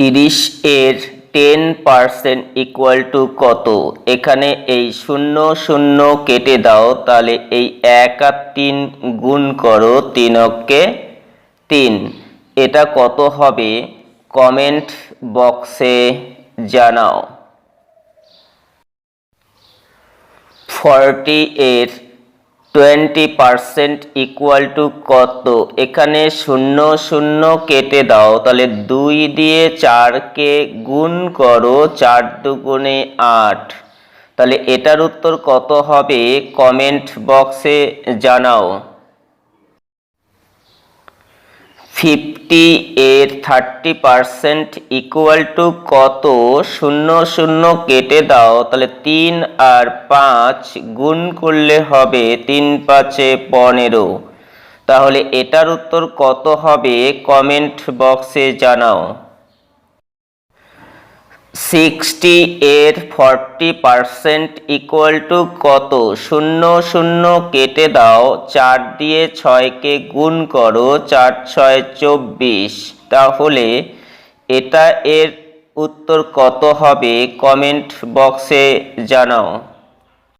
তিরিশ এর ten percent equal to কত? এখানে এই শূন্য শূন্য কেটে দাও, তাহলে এই এক আর তিন গুণ করো তিন অক্ষে তিন। এটা কত হবে? কমেন্ট বক্সে জানাও। ফর্টি এর টোয়েন্টি পারসেন্ট ইকুয়াল টু কত? এখানে শূন্য শূন্য কেটে দাও, তাহলে দুই দিয়ে চারকে গুণ করো, চার দুগুণে আট। তাহলে এটার উত্তর কত হবে? কমেন্ট বক্সে জানাও। ফিফটি এর থার্টি পার্সেন্ট ইকুয়াল টু কত? শূন্য শূন্য কেটে দাও। তাহলে তিন আর পাঁচ গুণ করলে হবে তিন পাঁচে পনেরো। তাহলে এটার উত্তর কত হবে? কমেন্ট বক্সে জানাও। সিক্সটি এর ফর্টি পার্সেন্ট ইকুয়াল টু কত? শূন্য শূন্য কেটে দাও, চার দিয়ে ছয়কে গুণ করো, চার, ছয়, চব্বিশ। তাহলে এটা এর উত্তর কত হবে? কমেন্ট বক্সে জানাও।